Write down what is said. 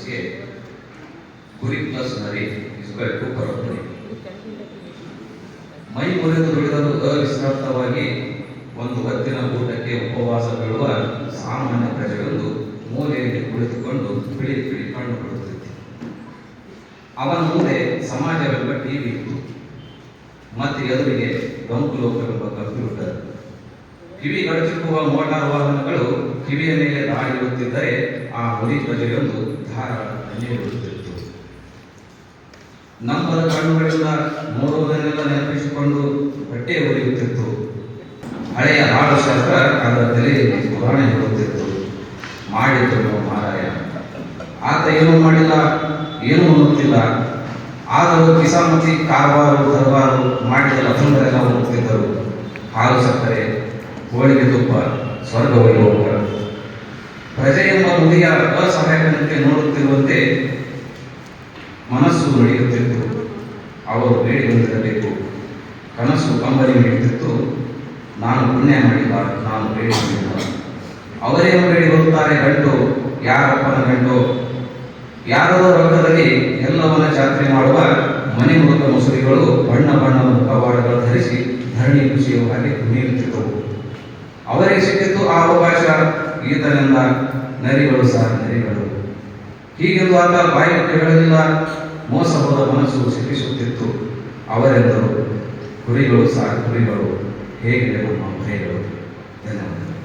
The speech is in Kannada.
ಅನಿಸಿಕೆ ಗುರಿ ಪ್ಲಸ್ ನರಿ ಪರಂಪರೆ ಮೈ ಮುರಿದು ದುಡಿದರು ಅವಿಶ್ರಾಂತವಾಗಿ ಒಂದು ಹೊತ್ತಿನ ಊಟಕ್ಕೆ ಉಪವಾಸ ಬೀಳುವ ಸಾಮಾನ್ಯ ಪ್ರಜೆಗಳು ಮೂಲೆಯಲ್ಲಿ ಕುಳಿತುಕೊಂಡು ಬಿಳಿ ಬಿಳಿ ಕಣ್ಣು ಬಿಡುತ್ತಿದ್ದೆ ಅವನ ಮುಂದೆ ಸಮಾಜವೆಂಬ ಟಿವಿ ಇತ್ತು. ಮತ್ತೆ ಎದುರಿಗೆ ಲೋಕವೆಂಬ ಕಂಪ್ಯೂಟರ್. ಕಿವಿ ಗಡಚಿಕ್ಕುವ ಮೋಟಾರ್ ವಾಹನಗಳು ಕಿವಿಯ ಮೇಲೆ ದಾಳಿ ಇರುತ್ತಿದ್ದರೆ ಆ ಹುಲಿ ಪ್ರಜೆಯೊಂದು ಧಾರಾಳ ಕಣ್ಣೀರು ಬಿಡುತ್ತಿತ್ತು ನಂಬದ ಕಣ್ಣುಗಳಿಂದ ನೋಡುವುದನ್ನೆಲ್ಲ ನೆನಪಿಸಿಕೊಂಡು ಬಟ್ಟೆ ಉರಿಯುತ್ತಿತ್ತು ಹಳೆಯ ಹಾಡು ಶಾಸ್ತ್ರ ಅದರ ತಲೆಯಲ್ಲಿ ಪುರಾಣ ಹೇಳುತ್ತಿತ್ತು ಮಾಡಿದ್ರು ಮಾರಾಯ. ಆತ ಏನೂ ಮಾಡಿಲ್ಲ, ಏನೂ ಅನ್ನುತ್ತಿಲ್ಲ ಆದರೂ ಕಿಸಾಮತಿ ಕಾರವಾರು ದರ್ಬಾರು ಮಾಡಿದ ಲಫಂಗರೆಲ್ಲ ಹೋಗುತ್ತಿದ್ದರು ಹಾಲು ಸಕ್ಕರೆ ಹೋಳಿಗೆ ತುಪ್ಪ ಸ್ವರ್ಗ ವೈಭೋಗ ಪ್ರಜೆ ಎಂಬ ಹುಡುಗಿಯ ಅಸಹಾಯಕನಂತೆ ನೋಡುತ್ತಿರುವಂತೆ ಮನಸ್ಸು ನಡೆಯುತ್ತಿತ್ತು. ಅವರು ಬೇಡಿ ಬಂದಿರಬೇಕು ಕನಸು ಕಂಬನಿ ನೀಡುತ್ತಿತ್ತು ನಾನು ಪುಣ್ಯ ಮಾಡಿಲ್ಲ ನಾನು ಬೇಡಿ ಬಂದಿಲ್ಲ ಅವರೇನು ಬೇಡಿ ಬರುತ್ತಾರೆ ಗಂಟು ಯಾರಪ್ಪನ ಗಂಟು ಯಾರೋ ರಕ್ತದಲ್ಲಿ ಎಲ್ಲವನ್ನ ಜಾತ್ರೆ ಮಾಡುವ ಮನೆ ಮುಖ ಮುಸುರಿಗಳು ಬಣ್ಣ ಬಣ್ಣದ ಮುಖವಾಡಗಳು ಧರಿಸಿ ಧರಣಿ ಖುಷಿಯುವ ಹಾಗೆ ಕುಣಿಯುತ್ತಿದ್ದವು. ಅವರಿಗೆ ಸಿಕ್ಕಿತ್ತು ಆ ಅವಕಾಶ, ಈತನಿಂದ ನರಿಗಳು ಸಹ ನರಿಗಳು. ಹೀಗೆಂದು ಆತ ಬಾಯಿ ಹೇಳಲಿಲ್ಲ. ಮೋಸ ಹೋದ ಮನಸ್ಸು ಸಿಕ್ಕಿಸುತ್ತಿತ್ತು. ಅವರೆಂದರು, ಕುರಿಗಳು ಸಹ ಕುರಿಗಳು. ಹೇಗೆ ನಮ್ಮ ಭಯಗಳು ಧನ್ಯವಾದ